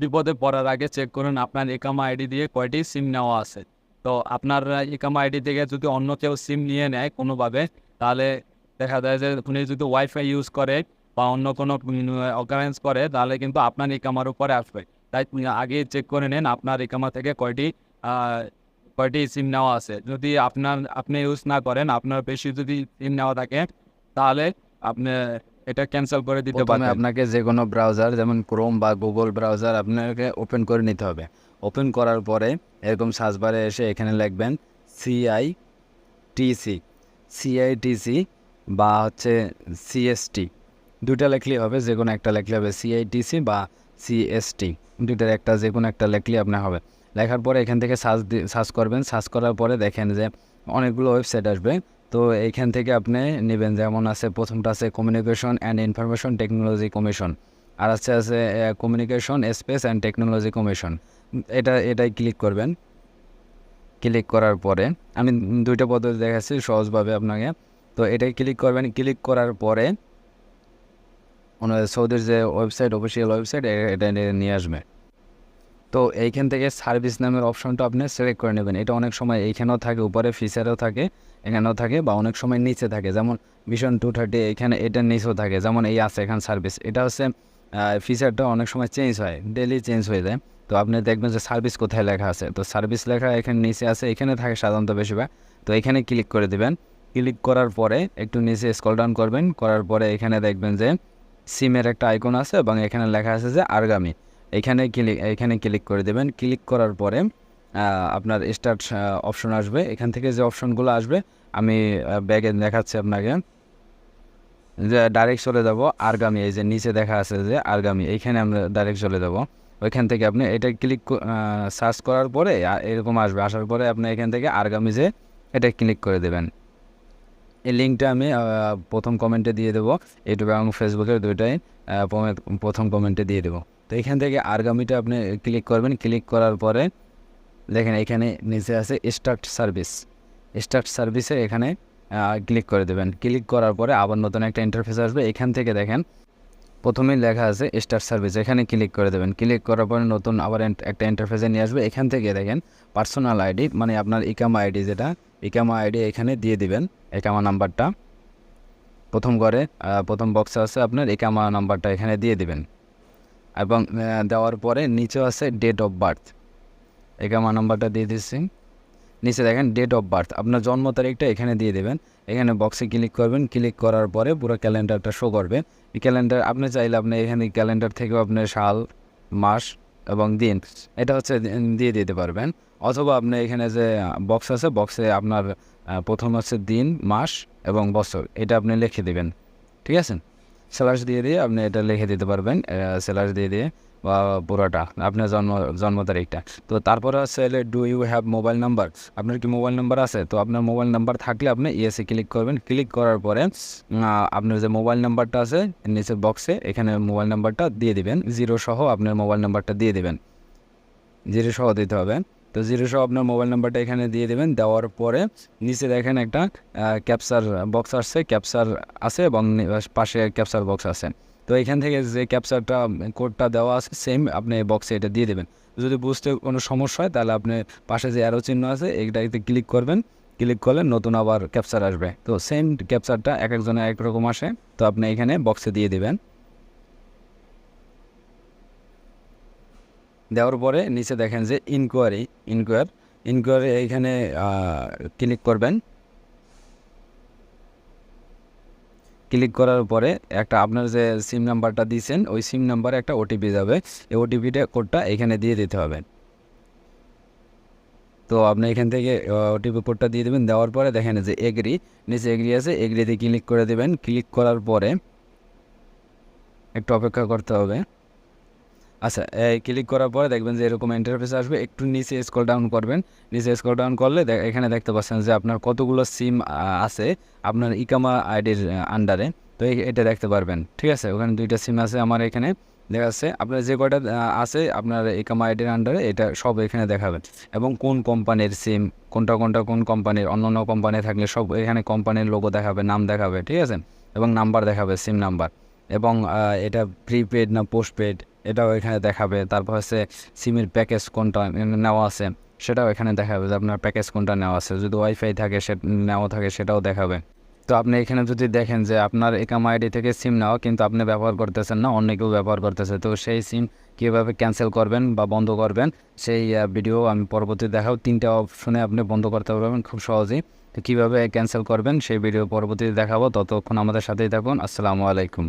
বিপদে পড়ার আগে চেক করুন আপনার একামা আইডি দিয়ে কয়টি সিম নেওয়া আছে। তো আপনার একামা আইডি থেকে যদি অন্য কেউ সিম নিয়ে নেয় কোনোভাবে, তাহলে দেখা যায় যে উনি যদি ওয়াইফাই ইউজ করে বা অন্য কোনো অকারেন্স করে, তাহলে কিন্তু আপনার একামার উপরে আসবে। তাই আগে চেক করে নেন আপনার একামা থেকে কয়টি কয়টি সিম নেওয়া আছে। যদি আপনার, আপনি ইউজ না করেন, আপনার বেশি যদি সিম নেওয়া থাকে, তাহলে আপনি এটা ক্যান্সেল করে দিতে পারবেন আপনাকে যে কোনো ব্রাউজার যেমন ক্রোম বা গুগল ব্রাউজার আপনাকে ওপেন করে নিতে হবে। ওপেন করার পরে এরকম সার্চ বারে এসে এখানে লিখবেন সিআই টিসি সিআইটিসি বা হচ্ছে সিএসটি দুইটা লেখলেই হবে যে কোনো একটা লেখলে হবে সিআইটিসি বা সিএসটি দুইটার একটা যে কোনো একটা লেখলে আপনার হবে। লেখার পরে এখান থেকে সার্চ সার্চ করবেন। সার্চ করার পরে দেখেন যে অনেকগুলো ওয়েবসাইট আসবে। তো এইখান থেকে আপনি নেবেন, যেমন আছে, প্রথমটা আছে communication and information technology commission আর আছে আছে communication space and technology commission এটা, এটাই ক্লিক করবেন। ক্লিক করার পরে আমি দুইটা পদ্ধতি দেখাচ্ছি সহজভাবে আপনাকে। তো এটাই ক্লিক করবেন। ক্লিক করার পরে সৌদির যে ওয়েবসাইট অফিসিয়াল ওয়েবসাইট এটা নিয়ে আসবে। তো এইখান থেকে সার্ভিস নামের অপশনটা আপনি সিলেক্ট করে নেবেন। এটা অনেক সময় এইখানেও থাকে, উপরে ফিচারেও থাকে, এখানেও থাকে বা অনেক সময় নিচে থাকে। যেমন মিশন টু থার্টি এখানে এটার নিচেও থাকে, যেমন এই আছে এখানে সার্ভিস এটা হচ্ছে ফিচারটা অনেক সময় চেঞ্জ হয় ডেলি চেঞ্জ হয়ে যায়। তো আপনি দেখবেন যে সার্ভিস কোথায় লেখা আছে। তো সার্ভিস লেখা এখানে নিচে আছে, এখানে থাকে সাধারণত বেশিরভাগ। তো এখানে ক্লিক করে দিবেন। ক্লিক করার পরে একটু নিচে স্কল ডাউন করবেন। করার পরে এখানে দেখবেন যে সিমের একটা আইকন আছে এবং এখানে লেখা আছে যে আরগামী। এখানে ক্লিক এখানে ক্লিক করে দেবেন। ক্লিক করার পরে আপনার স্টার্ট অপশন আসবে। এখান থেকে যে অপশনগুলো আসবে, আমি ব্যাগে দেখাচ্ছি আপনাকে। যে ডাইরেক্ট চলে যাব আরগামী, এই যে নিচে দেখা আছে যে আরগামী, এইখানে আমরা ডাইরেক্ট চলে যাব। ওইখান থেকে আপনি এটা ক্লিক সার্চ করার পরে এরকম আসবে। আসার পরে আপনি এখান থেকে আরগামী যে এটা ক্লিক করে দেবেন। এই লিঙ্কটা আমি প্রথম কমেন্টে দিয়ে দেবো। ইউটিউব এবং ফেসবুকের দুইটাই প্রথম কমেন্টে দিয়ে দেবো। তো এখান থেকে আরগামিটা আপনি ক্লিক করবেন। ক্লিক করার পরে দেখেন এখানে নিচে আছে স্টার্ট সার্ভিস স্টার্ট সার্ভিসে এখানে ক্লিক করে দেবেন। ক্লিক করার পরে আবার নতুন একটা ইন্টারফেস আসবে। এখান থেকে দেখেন প্রথমেই লেখা আছে স্টার্ট সার্ভিস এখানে ক্লিক করে দেবেন। ক্লিক করার পরে নতুন আবার একটা ইন্টারফেসে নিয়ে আসবে। এখান থেকে দেখেন পার্সোনাল আইডি মানে আপনার ইকামা আইডি যেটা ইকামা আইডি এখানে দিয়ে দিবেন ইকামা নাম্বারটা প্রথম ঘরে প্রথম বক্সে আছে আপনার ইকামা নাম্বারটা এখানে দিয়ে দিবেন। এবং দেওয়ার পরে নিচে আছে ডেট অফ বার্থ একামা নাম্বারটা দিয়ে দিচ্ছি। নিচে দেখেন ডেট অফ বার্থ আপনার জন্ম তারিখটা এখানে দিয়ে দেবেন। এখানে বক্সে ক্লিক করবেন। ক্লিক করার পরে পুরো ক্যালেন্ডারটা শো করবে। এই ক্যালেন্ডার আপনি চাইলে আপনি এখানে ক্যালেন্ডার থেকেও আপনি সাল, মাস এবং দিন, এটা হচ্ছে দিয়ে দিতে পারবেন। অথবা আপনি এখানে যে বক্স আছে বক্সে আপনার প্রথম হচ্ছে দিন, মাস এবং বছর। এটা আপনি লিখে দেবেন। ঠিক আছে? স্যালার্স দিয়ে দিয়ে আপনি এটা লিখে দিতে পারবেন স্যালার্স দিয়ে দিয়ে বা পুরোটা, আপনার জন্ম জন্ম তারিখটা। তো তারপরে হচ্ছে do you have mobile number আপনার কি মোবাইল নাম্বার আছে? তো আপনার মোবাইল নাম্বার থাকলে আপনি ইয়েসে ক্লিক করবেন। ক্লিক করার পরে আপনার যে মোবাইল নাম্বারটা আছে, নিচের বক্সে এখানে মোবাইল নাম্বারটা দিয়ে দিবেন। জিরো সহ আপনার মোবাইল নাম্বারটা দিয়ে দিবেন। জিরো সহ দিতে হবে। তো জিরো আপনার মোবাইল নাম্বারটা এখানে দিয়ে দেবেন। দেওয়ার পরে নিচে দেখেন একটা ক্যাপচার বক্স আসছে ক্যাপচার আছে এবং পাশে ক্যাপচার বক্স আছে। তো এখান থেকে যে ক্যাপচারটা কোডটা দেওয়া আছে সেম আপনি বক্সে এটা দিয়ে দেবেন। যদি বুঝতে কোনো সমস্যা হয়, তাহলে আপনি পাশে যে অ্যারো চিহ্ন আছে এইটাতে ক্লিক করবেন। ক্লিক করলে নতুন আবার ক্যাপচার আসবে। তো সেম ক্যাপচারটা এক একজনের এক রকম আসে। তো আপনি এখানে বক্সে দিয়ে দিবেন। দেওয়ার পরে নিচে দেখেন যে ইনকোয়ারি ইনকোয়ার ইনকোয়ারি এইখানে ক্লিক করবেন। ক্লিক করার পরে একটা আপনার যে সিম নাম্বারটা দিয়েছেন, ওই সিম নাম্বারে একটা ওটিপি যাবে। এই ওটিপিটা কোডটা এখানে দিয়ে দিতে হবে। তো আপনি এখান থেকে ওটিপি কোডটা দিয়ে দেবেন। দেওয়ার পরে দেখেন যে এগ্রি নিচে এগ্রি আছে এগ্রিতে ক্লিক করে দেবেন। ক্লিক করার পরে একটু অপেক্ষা করতে হবে। আচ্ছা এই ক্লিক করার পরে দেখবেন যে এরকম ইন্টারফেস আসবে। একটু নিচে স্কল ডাউন করবেন। নিচে স্কল ডাউন করলে এখানে দেখতে পাচ্ছেন যে আপনার কতগুলো সিম আছে আপনার ইকামা আইডির আন্ডারে তো এটা দেখতে পারবেন। ঠিক আছে? ওখানে দুইটা সিম আছে আমার এখানে। দেখা যাচ্ছে আপনার যে কয়টা আছে আপনার ইকামা আইডির আন্ডারে এটা সব এখানে দেখাবেন। এবং কোন কোম্পানির সিম কোনটা কোনটা, কোন কোম্পানির অন্য অন্য কোম্পানি থাকলে সব এখানে কোম্পানির লোগো দেখাবে, নাম দেখাবে। ঠিক আছে? এবং নাম্বার দেখাবে সিম নাম্বার এবং এটা প্রিপেড না পোস্টপেড এটাও এখানে দেখাবে। তারপর হচ্ছে সিমের প্যাকেজ কোনটা নেওয়া আছে, সেটাও এখানে দেখাবে যে আপনার প্যাকেজ কোনটা নেওয়া আছে। যদি ওয়াইফাই থাকে, সে নেওয়া থাকে, সেটাও দেখাবে। তো আপনি এখানে যদি দেখেন যে আপনার একাম আইডি থেকে সিম নেওয়া, কিন্তু আপনি ব্যবহার করতেছেন না, অন্য কেউ ব্যবহার করতেছে, তো সেই সিম কীভাবে ক্যান্সেল করবেন বা বন্ধ করবেন, সেই ভিডিও আমি পরবর্তী দেখাও তিনটা অপশনে আপনি বন্ধ করতে পারবেন খুব সহজেই। তো কীভাবে ক্যান্সেল করবেন, সেই ভিডিও পরবর্তীতে দেখাবো। ততক্ষণ আমাদের সাথেই থাকুন। আসসালামু আলাইকুম।